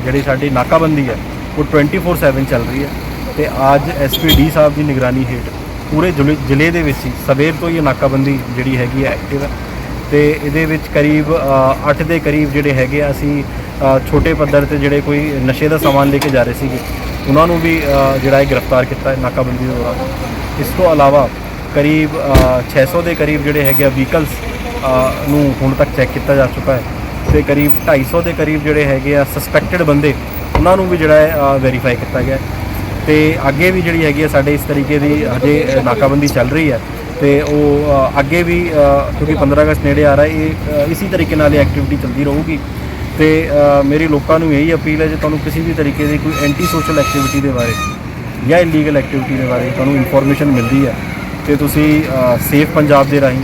ਜਿਹੜੀ ਸਾਡੀ ਨਾਕਾਬੰਦੀ ਹੈ ਉਹ 24/7 ਚੱਲ ਰਹੀ ਹੈ ਤੇ ਅੱਜ ਐਸਪੀਡੀ ਸਾਹਿਬ ਦੀ ਨਿਗਰਾਨੀ ਹੇਠ ਪੂਰੇ ਜ਼ਿਲ੍ਹੇ ਜ਼ਿਲ੍ਹੇ ਦੇ ਵਿੱਚ ਹੀ ਸਵੇਰ ਤੋਂ ਹੀ ਇਹ ਨਾਕਾਬੰਦੀ ਜਿਹੜੀ ਹੈਗੀ ਹੈ ਐਕਟਿਵ ਹੈ ਤੇ ਇਹਦੇ ਵਿੱਚ ਕਰੀਬ 8 ਦੇ ਕਰੀਬ ਜਿਹੜੇ ਹੈਗੇ ਆ ਅਸੀਂ ਛੋਟੇ ਪੱਧਰ ਤੇ ਜਿਹੜੇ ਕੋਈ ਨਸ਼ੇ ਦਾ ਸਾਮਾਨ ਲੈ ਕੇ ਜਾ ਰਹੇ ਸੀਗੇ ਉਹਨਾਂ ਨੂੰ ਵੀ ਜਿਹੜਾ ਹੈ ਗ੍ਰਿਫਤਾਰ ਕੀਤਾ ਨਾਕਾਬੰਦੀ ਦੇ ਦੌਰਾਨ। ਇਸ ਤੋਂ ਇਲਾਵਾ ਕਰੀਬ ਅ, 600 ਦੇ ਕਰੀਬ ਜਿਹੜੇ ਹੈਗੇ ਆ ਵਹੀਕਲਸ ਨੂੰ ਹੁਣ ਤੱਕ ਚੈੱਕ ਕੀਤਾ ਜਾ ਚੁੱਕਾ ਹੈ। ਤੇ ਕਰੀਬ 250 ਦੇ ਕਰੀਬ ਜਿਹੜੇ ਹੈਗੇ ਆ ਸਸਪੈਕਟਡ ਬੰਦੇ ਉਹਨਾਂ ਨੂੰ ਵੀ ਜਿਹੜਾ ਹੈ ਵੈਰੀਫਾਈ ਕੀਤਾ ਗਿਆ ਹੈ। ਤੇ ਅੱਗੇ ਵੀ ਜਿਹੜੀ ਹੈਗੀ ਆ ਸਾਡੇ ਇਸ ਤਰੀਕੇ ਦੀ ਹਜੇ ਨਾਕਾਬੰਦੀ ਚੱਲ ਰਹੀ ਹੈ ਤੇ ਉਹ ਅੱਗੇ ਵੀ ਕਿਉਂਕਿ 15 ਅਗਸਤ ਨੇੜੇ ਆ ਰਿਹਾ ਇਹ ਅ, ਤਰੀਕੇ ਨਾਲ ਇਹ ਐਕਟੀਵਿਟੀ ਚੱਲਦੀ ਰਹੂਗੀ ਤੇ ਅ, ਮੇਰੀ ਲੋਕਾਂ ਨੂੰ ਇਹੀ ਅਪੀਲ ਹੈ ਜੇ ਤੁਹਾਨੂੰ ਕਿਸੇ ਵੀ ਤਰੀਕੇ ਦੀ ਕੋਈ ਐਂਟੀ ਸੋਸ਼ਲ ਐਕਟੀਵਿਟੀ ਦੇ ਬਾਰੇ ਜਾਂ ਇਲੀਗਲ ਐਕਟੀਵਿਟੀ ਦੇ ਬਾਰੇ ਤੁਹਾਨੂੰ ਇਨਫੋਰਮੇਸ਼ਨ ਮਿਲਦੀ ਹੈ ਤੇ ਤੁਸੀਂ ਸੇਫ ਪੰਜਾਬ ਦੇ ਰਾਹੀਂ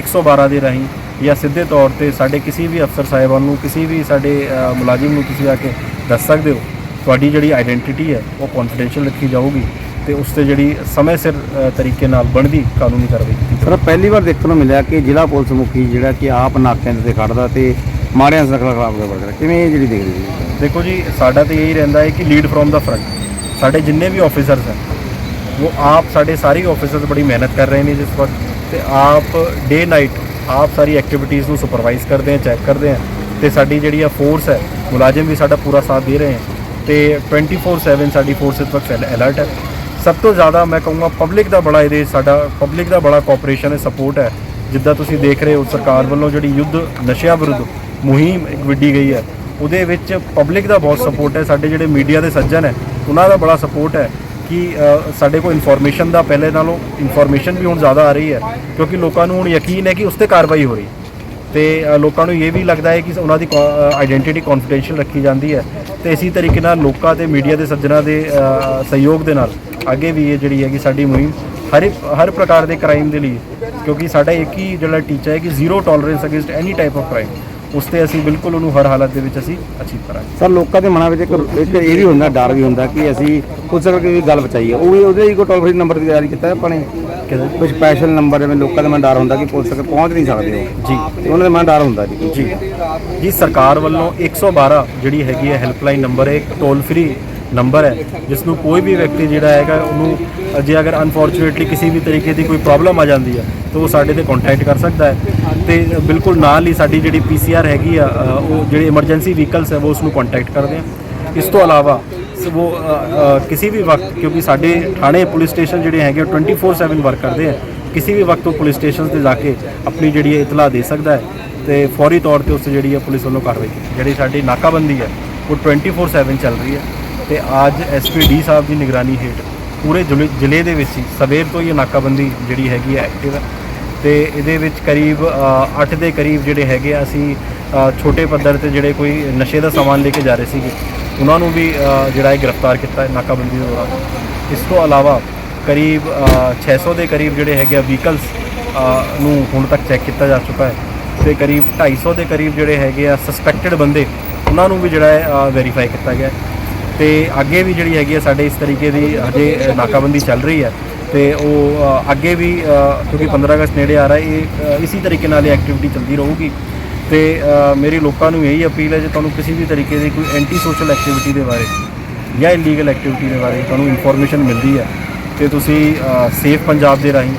112 ਦੇ ਰਾਹੀਂ ਜਾਂ ਸਿੱਧੇ ਤੌਰ ਤੇ ਸਾਡੇ ਕਿਸੇ ਵੀ ਅਫਸਰ ਸਾਹਿਬਾਨ ਨੂੰ ਕਿਸੇ ਵੀ ਸਾਡੇ ਮੁਲਾਜ਼ਮ ਨੂੰ ਤੁਸੀਂ ਆ ਕੇ ਦੱਸ ਸਕਦੇ ਹੋ ਤੁਹਾਡੀ ਜਿਹੜੀ ਆਇਡੈਂਟੀਟੀ ਹੈ ਉਹ ਕੌਨਫੀਡੈਂਸ਼ੀਅਲ ਰੱਖੀ ਜਾਊਗੀ ਤੇ ਉਸ ਤੇ ਜਿਹੜੀ ਸਮੇਂ ਸਿਰ ਤਰੀਕੇ ਨਾਲ ਬਣਦੀ ਕਾਨੂੰਨੀ ਕਾਰਵਾਈ ਕੀਤੀ ਸਰ ਪਹਿਲੀ ਵਾਰ ਦੇਖਣ ਨੂੰ ਮਿਲਿਆ ਕਿ ਜ਼ਿਲ੍ਹਾ ਪੁਲਿਸ ਮੁਖੀ ਜਿਹੜਾ ਕਿ ਆਪ ਨਾਕਿਆਂ ਤੇ ਖੜਦਾ ਤੇ ਮਾੜਿਆਂ ਸਰਕਲ ਖਰਾਬ ਕਰ ਵਰਗਾ ਕਿਵੇਂ ਇਹ ਜਿਹੜੀ ਦੇਖ ਰਹੀ ਹੈ? ਦੇਖੋ ਜੀ ਸਾਡਾ ਤਾਂ ਇਹੀ ਰਹਿੰਦਾ ਹੈ ਕਿ ਲੀਡ ਫਰੋਮ ਦਾ ਫਰੰਟ ਸਾਡੇ ਜਿੰਨੇ ਵੀ ਆਫੀਸਰਸ ਹੈ ਉਹ ਆਪ ਸਾਡੇ ਸਾਰੇ ਆਫੀਸਰਸ ਬੜੀ ਮਿਹਨਤ ਕਰ ਰਹੇ ਨੇ ਜਿਸ ਵਕਤ ਤੇ ਆਪ ਡੇ ਨਾਈਟ ਆਪ ਸਾਰੀ ਐਕਟੀਵਿਟੀਜ਼ ਨੂੰ ਸੁਪਰਵਾਈਜ਼ ਕਰਦੇ ਆ ਚੈੱਕ ਕਰਦੇ ਆ ਤੇ ਸਾਡੀ ਜਿਹੜੀ ਆ ਫੋਰਸ ਹੈ, ਮੁਲਾਜ਼ਮ ਵੀ ਸਾਡਾ ਪੂਰਾ ਸਾਥ ਦੇ ਰਹੇ ਹੈ ਤੇ 24/7 ਸਾਡੀ ਫੋਰਸ ਇਸ ਵਕਤ ਅਲਰਟ ਹੈ। ਸਭ ਤੋਂ ਜ਼ਿਆਦਾ ਮੈਂ ਕਹੂੰਗਾ ਪਬਲਿਕ ਦਾ ਬੜਾ ਇਹਦੇ ਸਾਡਾ ਪਬਲਿਕ ਦਾ ਬੜਾ ਕੋਆਪਰੇਸ਼ਨ ਹੈ ਸਪੋਰਟ ਹੈ। ਜਿੱਦਾਂ ਤੁਸੀਂ ਦੇਖ ਰਹੇ ਹੋ, ਸਰਕਾਰ ਵੱਲੋਂ ਜਿਹੜੀ ਯੁੱਧ ਨਸ਼ਿਆਂ ਵਿਰੁੱਧ ਮੁਹਿੰਮ ਇੱਕ ਵਿੱਢੀ ਗਈ ਹੈ। ਉਹਦੇ ਵਿੱਚ ਪਬਲਿਕ ਦਾ ਬਹੁਤ ਸਪੋਰਟ ਹੈ, ਸਾਡੇ ਜਿਹੜੇ ਮੀਡੀਆ ਦੇ ਸੱਜਣ ਹੈ, ਉਹਨਾਂ ਦਾ ਬੜਾ ਸਪੋਰਟ ਹੈ। ਕਿ ਸਾਡੇ ਕੋਲ ਇਨਫੋਰਮੇਸ਼ਨ ਦਾ ਪਹਿਲੇ ਨਾਲੋਂ ਇਨਫੋਰਮੇਸ਼ਨ ਵੀ ਹੁਣ ਜ਼ਿਆਦਾ ਆ ਰਹੀ ਹੈ, ਕਿਉਂਕਿ ਲੋਕਾਂ ਨੂੰ ਹੁਣ ਯਕੀਨ ਹੈ ਕਿ ਉਸ ਤੇ ਕਾਰਵਾਈ ਹੋ ਰਹੀ ਤੇ ਲੋਕਾਂ ਨੂੰ ਇਹ ਵੀ ਲੱਗਦਾ ਹੈ ਕਿ ਉਹਨਾਂ ਦੀ ਆਇਡੈਂਟੀਟੀ ਕੌਨਫੀਡੈਂਸ਼ੀਅਲ ਰੱਖੀ ਜਾਂਦੀ ਹੈ ਤੇ ਇਸੇ ਤਰੀਕੇ ਨਾਲ ਲੋਕਾਂ ਤੇ ਮੀਡੀਆ ਦੇ ਸੱਜਣਾ ਦੇ ਸਹਿਯੋਗ ਦੇ ਨਾਲ ਅੱਗੇ ਵੀ ਇਹ ਜਿਹੜੀ ਹੈਗੀ ਸਾਡੀ ਮੁਹਿੰਮ ਹਰ ਹਰ ਪ੍ਰਕਾਰ ਦੇ ਕ੍ਰਾਈਮ ਦੇ ਲਈ, ਕਿਉਂਕਿ ਸਾਡਾ ਇੱਕ ਹੀ ਜਿਹੜਾ ਟੀਚਾ ਹੈ ਕਿ zero tolerance against any type of crime ਉਸ ਤੇ ਅਸੀਂ ਬਿਲਕੁਲ ਉਹਨੂੰ ਹਰ ਹਾਲਤ ਦੇ ਵਿੱਚ ਅਸੀਂ ਅਚੀਵ ਕਰਾਂਗੇ। ਸਰ ਲੋਕਾਂ ਦੇ ਮਨਾਂ ਵਿੱਚ ਇੱਕ ਇੱਕ ਇਹ ਵੀ ਹੁੰਦਾ ਡਰ ਵੀ ਹੁੰਦਾ ਕਿ ਅਸੀਂ ਪੁਲਿਸ ਕਰਕੇ ਵੀ ਗੱਲ ਬਚਾਈਏ। ਉਹ ਵੀ ਉਹਦੇ ਹੀ ਕੋਈ ਟੋਲ ਫ੍ਰੀ ਨੰਬਰ ਦੀ ਜਾਰੀ ਕੀਤਾ ਆਪਾਂ ਨੇ। ਕੋਈ ਸਪੈਸ਼ਲ ਨੰਬਰ ਜਿਵੇਂ ਲੋਕਾਂ ਦੇ ਮਨ ਡਰ ਹੁੰਦਾ ਕਿ ਪੁਲਿਸ ਤੱਕ ਪਹੁੰਚ ਨਹੀਂ ਸਕਦੇ ਜੀ। ਤੇ ਉਹਨਾਂ ਦੇ ਮਨ ਡਰ ਹੁੰਦਾ ਜੀ। ਜੀ। ਜੀ ਸਰਕਾਰ ਵੱਲੋਂ 112 ਜਿਹੜੀ ਹੈਗੀ ਹੈ ਹੈਲਪਲਾਈਨ ਨੰਬਰ ਹੈ ਟੋਲ ਫ੍ਰੀ ਨੰਬਰ ਹੈ ਜਿਸ ਨੂੰ ਕੋਈ ਵੀ ਵਿਅਕਤੀ ਜਿਹੜਾ ਹੈਗਾ, ਉਹਨੂੰ ਜੇ ਅਗਰ ਅਨਫੋਰਚੂਨੇਟਲੀ ਕਿਸੇ ਵੀ ਤਰੀਕੇ ਦੀ ਕੋਈ ਪ੍ਰੋਬਲਮ ਆ ਜਾਂਦੀ ਹੈ, ਤਾਂ ਉਹ ਸਾਡੇ ਤੇ ਕੰਟੈਕਟ ਕਰ ਸਕਦਾ ਹੈ। ਤੇ ਬਿਲਕੁਲ ਨਾਲ ਹੀ ਸਾਡੀ ਜਿਹੜੀ ਪੀਸੀਆਰ ਹੈਗੀ ਆ ਉਹ ਜਿਹੜੇ ਐਮਰਜੈਂਸੀ ਵਹੀਕਲਸ ਹੈ, ਉਹ ਉਸ ਨੂੰ ਕੰਟੈਕਟ ਕਰਦੇ ਆ। ਇਸ ਤੋਂ ਇਲਾਵਾ, ਸ- ਉਹ ਕਿਸੇ ਵੀ ਵਕਤ, ਕਿਉਂਕਿ ਸਾਡੇ ਥਾਣੇ ਪੁਲਿਸ ਸਟੇਸ਼ਨ ਜਿਹੜੇ ਹੈਗੇ, ਉਹ 24/7 ਵਰਕ ਕਰਦੇ ਆ, ਕਿਸੇ ਵੀ ਵਕਤ ਉਹ ਪੁਲਿਸ ਸਟੇਸ਼ਨ ਤੇ ਜਾ ਕੇ ਆਪਣੀ ਜਿਹੜੀ ਹੈ ਇਤਲਾਹ ਦੇ ਸਕਦਾ ਹੈ, ਤੇ ਫੌਰੀ ਤੌਰ ਤੇ ਉਸ ਜਿਹੜੀ ਹੈ ਪੁਲਿਸ ਵੱਲੋਂ ਕਾਰਵਾਈ ਜਿਹੜੀ ਸਾਡੀ ਨਾਕਾਬੰਦੀ ਹੈ, ਉਹ 24/7 ਚੱਲ ਰਹੀ ਹੈ। ਤੇ ਅੱਜ ਐਸਪੀਡੀ ਸਾਹਿਬ ਦੀ ਨਿਗਰਾਨੀ ਹੇਠ ਪੂਰੇ ਜ਼ਿਲ੍ਹੇ ਜ਼ਿਲ੍ਹੇ ਦੇ ਵਿੱਚ ਹੀ ਸਵੇਰ ਤੋਂ ਹੀ ਨਾਕਾਬੰਦੀ ਜਿਹੜੀ ਹੈਗੀ ਹੈ ਐਕਟਿਵ ਹੈ ਤੇ ਇਹਦੇ ਵਿੱਚ ਕਰੀਬ 8 ਦੇ ਕਰੀਬ ਜਿਹੜੇ ਹੈਗੇ ਆ ਅਸੀਂ ਛੋਟੇ ਪੱਧਰ ਤੇ ਜਿਹੜੇ ਕੋਈ ਨਸ਼ੇ ਦਾ ਸਾਮਾਨ ਲੈ ਕੇ ਜਾ ਰਹੇ ਸੀਗੇ ਉਹਨਾਂ ਨੂੰ ਵੀ ਜਿਹੜਾ ਹੈ ਗ੍ਰਿਫਤਾਰ ਕੀਤਾ ਹੈ ਨਾਕਾਬੰਦੀ ਦੇ ਦੌਰਾਨ ਇਸ ਤੋਂ ਇਲਾਵਾ ਕਰੀਬ ਅ, 600 ਦੇ ਕਰੀਬ ਜਿਹੜੇ ਹੈਗੇ ਆ ਵਹੀਕਲਸ ਨੂੰ ਹੁਣ ਤੱਕ ਚੈੱਕ ਕੀਤਾ ਜਾ ਚੁੱਕਾ ਹੈ ਤੇ ਕਰੀਬ 250 ਦੇ ਕਰੀਬ ਜਿਹੜੇ ਹੈਗੇ ਆ ਸਸਪੈਕਟਡ ਬੰਦੇ ਉਹਨਾਂ ਨੂੰ ਵੀ ਜਿਹੜਾ ਹੈ ਵੈਰੀਫਾਈ ਕੀਤਾ ਗਿਆ ਹੈ। ਤੇ ਅੱਗੇ ਵੀ ਜਿਹੜੀ ਹੈਗੀ ਹੈ ਸਾਡੇ ਇਸ ਤਰੀਕੇ ਦੀ ਹਜੇ ਨਾਕਾਬੰਦੀ ਚੱਲ ਰਹੀ ਹੈ ਤੇ ਉਹ ਅੱਗੇ ਵੀ ਅ, ਕਿਉਂਕਿ 15 ਅਗਸਤ ਨੇੜੇ ਆ ਰਿਹਾ ਇਹ ਅ, ਤਰੀਕੇ ਨਾਲ ਇਹ ਐਕਟੀਵਿਟੀ ਚੱਲਦੀ ਰਹੂਗੀ। ਤੇ ਅ, ਮੇਰੀ ਲੋਕਾਂ ਨੂੰ ਇਹੀ ਅਪੀਲ ਹੈ ਜੇ ਤੁਹਾਨੂੰ ਕਿਸੇ ਵੀ ਤਰੀਕੇ ਦੀ ਕੋਈ ਐਂਟੀ ਸੋਸ਼ਲ ਐਕਟੀਵਿਟੀ ਦੇ ਬਾਰੇ ਜਾਂ ਇਲੀਗਲ ਐਕਟੀਵਿਟੀ ਦੇ ਬਾਰੇ ਤੁਹਾਨੂੰ ਇਨਫੋਰਮੇਸ਼ਨ ਮਿਲਦੀ ਹੈ ਤੇ ਤੁਸੀਂ ਸੇਫ ਪੰਜਾਬ ਦੇ ਰਾਹੀਂ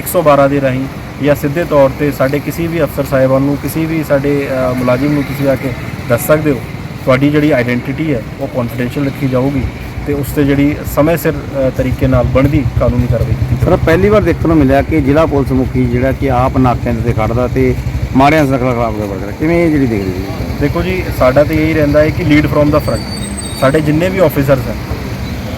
112 ਦੇ ਰਾਹੀਂ ਜਾਂ ਸਿੱਧੇ ਤੌਰ ਤੇ ਸਾਡੇ ਕਿਸੇ ਵੀ ਅਫਸਰ ਸਾਹਿਬਾਨ ਨੂੰ ਕਿਸੇ ਵੀ ਸਾਡੇ ਮੁਲਾਜ਼ਮ ਨੂੰ ਤੁਸੀਂ ਆ ਕੇ ਦੱਸ ਸਕਦੇ ਹੋ। ਤੁਹਾਡੀ ਜਿਹੜੀ ਆਇਡੈਂਟੀਟੀ ਹੈ ਉਹ ਕੌਨਫੀਡੈਂਸ਼ੀਅਲ ਰੱਖੀ ਜਾਊਗੀ ਤੇ ਉਸ ਤੇ ਜਿਹੜੀ ਸਮੇਂ ਸਿਰ ਤਰੀਕੇ ਨਾਲ ਬਣਦੀ ਕਾਨੂੰਨੀ ਕਾਰਵਾਈ ਕੀਤੀ ਸਰ ਪਹਿਲੀ ਵਾਰ ਦੇਖਣ ਨੂੰ ਮਿਲਿਆ ਕਿ ਜ਼ਿਲ੍ਹਾ ਪੁਲਿਸ ਮੁਖੀ ਜਿਹੜਾ ਕਿ ਆਪ ਨਾਕਿਆਂ ਦੇ ਤੇ ਖੜਦਾ ਤੇ ਮਾੜਿਆਂ ਸਰਕਲ ਖਰਾਬ ਕਰ ਵਰਗਾ ਕਿਵੇਂ ਇਹ ਜਿਹੜੀ ਦੇਖ ਰਹੀ ਹੈ? ਦੇਖੋ ਜੀ ਸਾਡਾ ਤਾਂ ਇਹੀ ਰਹਿੰਦਾ ਹੈ ਕਿ ਲੀਡ ਫਰੋਮ ਦਾ ਫਰੰਟ ਸਾਡੇ ਜਿੰਨੇ ਵੀ ਆਫੀਸਰਸ ਹੈ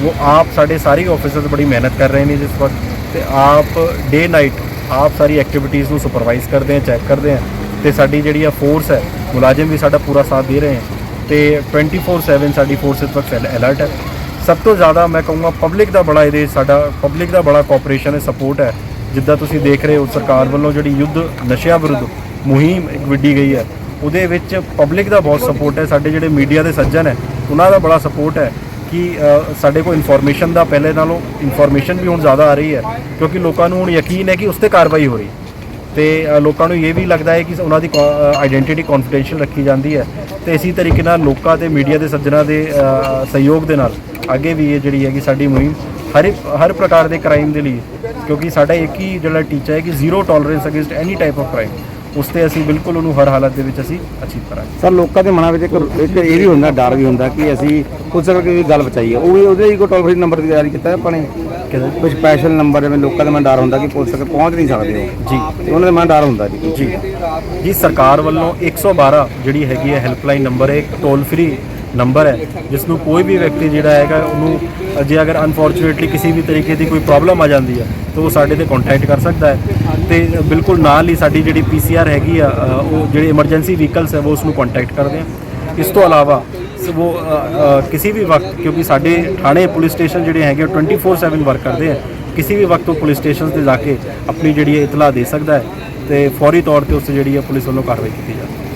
ਉਹ ਆਪ ਸਾਡੇ ਸਾਰੇ ਆਫੀਸਰਸ ਬੜੀ ਮਿਹਨਤ ਕਰ ਰਹੇ ਨੇ ਜਿਸ ਵਕਤ ਤੇ ਆਪ ਡੇ ਨਾਈਟ ਆਪ ਸਾਰੀ ਐਕਟੀਵਿਟੀਜ਼ ਨੂੰ ਸੁਪਰਵਾਈਜ਼ ਕਰਦੇ ਆ ਚੈੱਕ ਕਰਦੇ ਆ ਤੇ ਸਾਡੀ ਜਿਹੜੀ ਆ ਫੋਰਸ ਹੈ ਮੁਲਾਜ਼ਮ ਵੀ ਸਾਡਾ ਪੂਰਾ ਸਾਥ ਦੇ ਰਹੇ ਹੈ ਤੇ 24/7 ਸਾਡੀ ਫੋਰਸ ਇਸ ਵਕਤ ਅਲਰਟ ਹੈ। ਸਭ ਤੋਂ ਜ਼ਿਆਦਾ ਮੈਂ ਕਹੂੰਗਾ ਪਬਲਿਕ ਦਾ ਬੜਾ ਇਹਦੇ ਸਾਡਾ ਪਬਲਿਕ ਦਾ ਬੜਾ ਕੋਆਪਰੇਸ਼ਨ ਹੈ ਸਪੋਰਟ ਹੈ। ਜਿੱਦਾਂ ਤੁਸੀਂ ਦੇਖ ਰਹੇ ਹੋ ਸਰਕਾਰ ਵੱਲੋਂ ਜਿਹੜੀ ਯੁੱਧ ਨਸ਼ਿਆਂ ਵਿਰੁੱਧ ਮੁਹਿੰਮ ਇੱਕ ਵਿੱਢੀ ਗਈ ਹੈ, ਉਹਦੇ ਵਿੱਚ ਪਬਲਿਕ ਦਾ ਬਹੁਤ ਸਪੋਰਟ ਹੈ। ਸਾਡੇ ਜਿਹੜੇ ਮੀਡੀਆ ਦੇ ਸੱਜਣ ਹੈ, ਉਹਨਾਂ ਦਾ ਬੜਾ ਸਪੋਰਟ ਹੈ ਕਿ ਸਾਡੇ ਕੋਲ ਇਨਫੋਰਮੇਸ਼ਨ ਦਾ ਪਹਿਲੇ ਨਾਲੋਂ ਇਨਫੋਰਮੇਸ਼ਨ ਵੀ ਹੁਣ ਜ਼ਿਆਦਾ ਆ ਰਹੀ ਹੈ, ਕਿਉਂਕਿ ਲੋਕਾਂ ਨੂੰ ਹੁਣ ਯਕੀਨ ਹੈ ਕਿ ਉਸ ਤੇ ਕਾਰਵਾਈ ਹੋ ਰਹੀ ਤੇ ਲੋਕਾਂ ਨੂੰ ਇਹ ਵੀ ਲੱਗਦਾ ਹੈ ਕਿ ਉਹਨਾਂ ਦੀ ਆਇਡੈਂਟੀਟੀ ਕੌਨਫੀਡੈਂਸ਼ੀਅਲ ਰੱਖੀ ਜਾਂਦੀ ਹੈ। ਤੇ ਇਸੇ ਤਰੀਕੇ ਨਾਲ ਲੋਕਾਂ ਤੇ ਮੀਡੀਆ ਦੇ ਸੱਜਣਾ ਦੇ ਸਹਿਯੋਗ ਦੇ ਨਾਲ ਅੱਗੇ ਵੀ ਇਹ ਜਿਹੜੀ ਹੈਗੀ ਸਾਡੀ ਮੁਹਿੰਮ ਹਰ ਹਰ ਪ੍ਰਕਾਰ ਦੇ ਕ੍ਰਾਈਮ ਦੇ ਲਈ, ਕਿਉਂਕਿ ਸਾਡਾ ਇੱਕ ਹੀ ਜਿਹੜਾ ਟੀਚਾ ਹੈ ਕਿ zero tolerance against any type of crime ਉਸ ਤੇ ਅਸੀਂ ਬਿਲਕੁਲ ਉਹਨੂੰ ਹਰ ਹਾਲਤ ਦੇ ਵਿੱਚ ਅਸੀਂ ਅਚੀਵ ਕਰਾਂਗੇ। ਸਰ ਲੋਕਾਂ ਦੇ ਮਨਾਂ ਵਿੱਚ ਇੱਕ ਇੱਕ ਇਹ ਵੀ ਹੁੰਦਾ ਡਰ ਵੀ ਹੁੰਦਾ ਕਿ ਅਸੀਂ ਪੁਲਿਸ ਕਰਕੇ ਵੀ ਗੱਲ ਬਚਾਈਏ ਉਹ ਵੀ ਉਹਦੇ ਹੀ ਕੋਈ ਟੋਲ ਫ੍ਰੀ ਨੰਬਰ ਜਾਰੀ ਕੀਤਾ ਆਪਾਂ ਨੇ। ਕਿਹਦਾ? ਕੋਈ ਸਪੈਸ਼ਲ ਨੰਬਰ ਜਿਵੇਂ ਲੋਕਾਂ ਦੇ ਮਨ ਡਰ ਹੁੰਦਾ ਕਿ ਪੁਲਿਸ ਤੱਕ ਪਹੁੰਚ ਨਹੀਂ ਸਕਦੇ ਉਹ। ਜੀ। ਤੇ ਉਹਨਾਂ ਦੇ ਮਨ ਡਰ ਹੁੰਦਾ ਜੀ। ਜੀ। ਜੀ ਸਰਕਾਰ ਵੱਲੋਂ 112 ਜਿਹੜੀ ਹੈਗੀ ਹੈ ਹੈਲਪਲਾਈਨ ਨੰਬਰ ਹੈ ਇੱਕ ਟੋਲ ਫ੍ਰੀ ਨੰਬਰ ਹੈ ਜਿਸ ਨੂੰ ਕੋਈ ਵੀ ਵਿਅਕਤੀ ਜਿਹੜਾ ਹੈਗਾ ਉਹਨੂੰ ਜੇ ਅਗਰ ਅਨਫੋਰਚੂਨੇਟਲੀ ਕਿਸੇ ਵੀ ਤਰੀਕੇ ਦੀ ਕੋਈ ਪ੍ਰੋਬਲਮ ਆ ਜਾਂਦੀ ਹੈ ਤਾਂ ਉਹ ਸਾਡੇ ਤੇ ਕੰਟੈਕਟ ਕਰ ਸਕਦਾ ਹੈ ਤੇ ਬਿਲਕੁਲ ਨਾਲ ਹੀ ਸਾਡੀ ਜਿਹੜੀ ਪੀਸੀਆਰ ਹੈਗੀ ਆ ਉਹ ਜਿਹੜੇ ਐਮਰਜੈਂਸੀ ਵਹੀਕਲਸ ਹੈ, ਉਹ ਉਸ ਨੂੰ ਕੰਟੈਕਟ ਕਰਦੇ ਆ। ਇਸ ਤੋਂ ਇਲਾਵਾ, ਸ- ਉਹ ਕਿਸੇ ਵੀ ਵਕਤ, ਕਿਉਂਕਿ ਸਾਡੇ ਥਾਣੇ ਪੁਲਿਸ ਸਟੇਸ਼ਨ ਜਿਹੜੇ ਹੈਗੇ, ਉਹ 24/7 ਵਰਕ ਕਰਦੇ ਆ। ਕਿਸੇ ਵੀ ਵਕਤ ਉਹ ਪੁਲਿਸ ਸਟੇਸ਼ਨ ਤੇ ਜਾ ਕੇ ਆਪਣੀ ਜਿਹੜੀ ਹੈ ਇਤਲਾਹ ਦੇ ਸਕਦਾ ਹੈ ਤੇ ਫੌਰੀ ਤੌਰ ਤੇ ਉਸ ਤੇ ਜਿਹੜੀ ਹੈ ਪੁਲਿਸ ਵੱਲੋਂ ਕਾਰਵਾਈ ਕੀਤੀ ਜਾਂਦੀ ਹੈ।